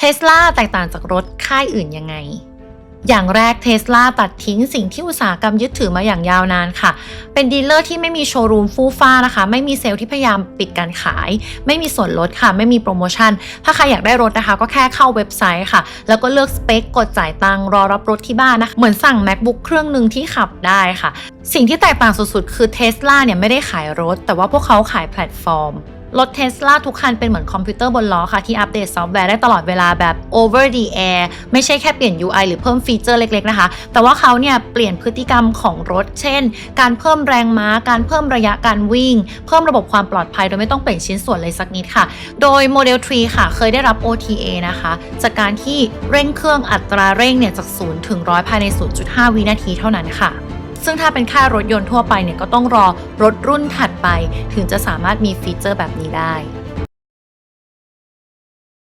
เทสลาแตกต่างจากรถค่ายอื่นยังไง อย่างแรกเทสลาตัดทิ้งสิ่งที่อุตสาหกรรมยึดถือมาอย่างยาวนานค่ะ เป็นดีลเลอร์ที่ไม่มีโชว์รูมฟู่ฟ้านะคะ ไม่มีเซลล์ที่พยายามปิดการขาย ไม่มีส่วนลดค่ะ ไม่มีโปรโมชั่น ถ้าใครอยากได้รถนะคะ ก็แค่เข้าเว็บไซต์ค่ะ แล้วก็เลือกสเปค กดจ่ายตังค์รอรับรถที่บ้านนะคะเหมือนสั่ง macbook เครื่องหนึ่งที่ขับได้ค่ะ สิ่งที่แตกต่างสุดๆ คือเทสลาเนี่ยไม่ได้ขายรถ แต่ว่าพวกเขาขายแพลตฟอร์ม รถเทสลาทุกคันเป็นเหมือนคอมพิวเตอร์บนล้อค่ะ ที่อัปเดตซอฟต์แวร์ได้ตลอดเวลาแบบ over the air ไม่ใช่แค่เปลี่ยน UI หรือเพิ่มฟีเจอร์เล็กๆนะคะ แต่ว่าเขาเนี่ยเปลี่ยนพฤติกรรมของรถ เช่น การเพิ่มแรงม้า การเพิ่มระยะการวิ่ง เพิ่มระบบความปลอดภัยโดยไม่ต้องเปลี่ยนชิ้นส่วนเลยสักนิดค่ะ โดย Model 3 ค่ะ เคยได้รับ OTA นะคะ จากการที่เร่งเครื่องอัตราเร่งเนี่ยจาก0ถึง100ภายใน 0.5 วินาทีเท่านั้นค่ะ ซึ่งถ้าเป็นค่ายรถยนต์ทั่วไปเนี่ยก็ต้องรอรถรุ่นถัดไป ถึงจะสามารถมีฟีเจอร์แบบนี้ได้